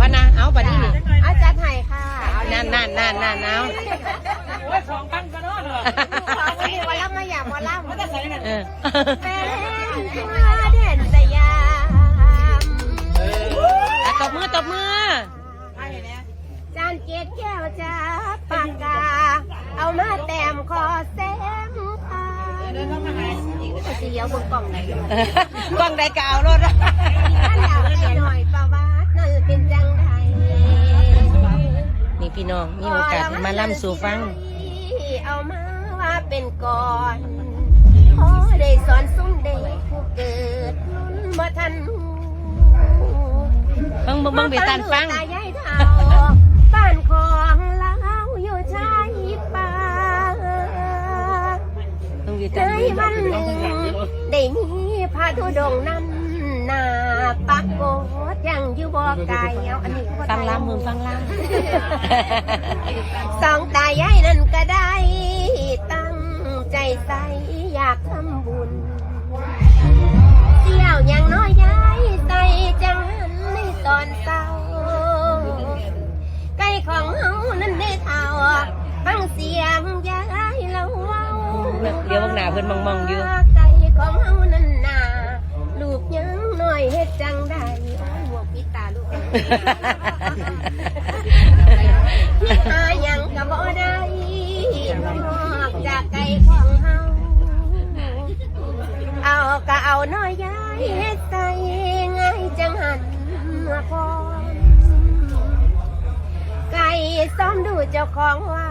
พะนะ เอาบัดนี้นี่อาจารย์ไห้ค่ะนั่นนั่นนั่นนั่นเอาโอ้ยสองพันก็นอนเหรอขอวันนี้วันละมาอยากวันละมันจะใส่กันเออแฟนมาเด่นสยามอะตบมือตบมือจานเกตแก้วจ้าปากกา เอามาแต้มคอแซมพาสีเขียวบนกล่องไหนกล้องใดกาวรถท่านอยาก พี่น้อง มีโอกาสมาล่ำสู่ฟัง เอามาว่าเป็นก่อนขอได้สอนสุ่มเด็กผู้เกิดรุ่นบ่ทันเบิ่งเบิ่งเบิ่งเบตันฟังตายายเท่าบ้านของเราอยู่ชายป่าเบิ่งเบในตันวันหนึ่งได้มีพระธุดงค์นั้ นนาปักโกดยังอยู่บ่ไกลเอาอันนี้ก็บ่ฟังไกล่ำมึงฟังล่สองตายายนั่นก็ได้ ตั้งใจใส่อยากทำบุญเสี่ยวอย่างน้อยยายใส่จังหันในตอนเศร้าไก่ของเฮานั้นได้เท่าฟังเสียงยายเราเว้าำเดี๋ยวเบิ่งหน้าเพิ่นมองๆอยู่ อยเฮ็ดจังได้โอ้ยหมวปิดตาลูกพี่หาหยังก็บ่ได้นอกจากไก่ของเฮาเอาก็เอาน้อยยายเฮ็ดใส่ง่ายจังหันมาพอไก่ซ้อมดูเจ้าของเว้า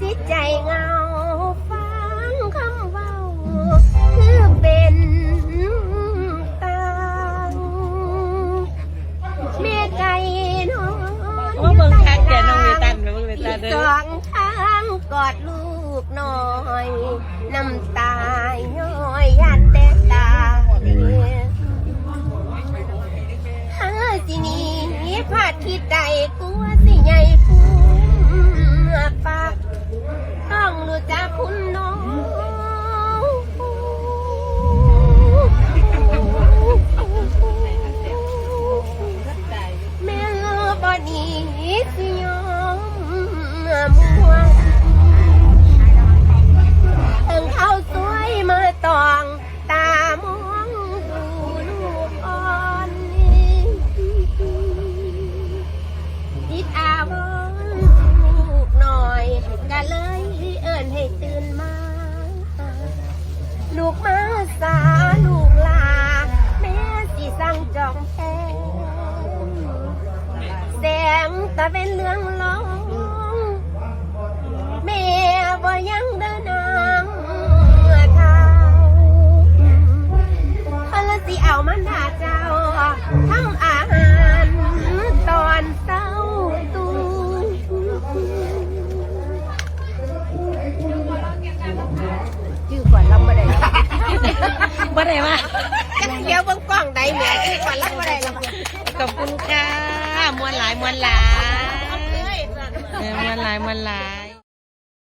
จิตใจเงา ตันเด้งทางกอดลูกน้อยน้ำตาย้อยยันแต่ตาหาสินี้พาดทิดใดกลัวสิใหญ่ฟูมปากต้องรู้จักคุณน้อง ลูกมาสาลูกลา แม่สิสั่งจองแพงแสงตะเป็นเรื่องล้อง บ่ได้ว่าเดี๋ยวเบิ่งกล้องใดแม่ชื่อก่อนลำบ่ได้ลำขอบคุณค่ะมวนหลายมวนหลายเออมวนหลายมวนหลาย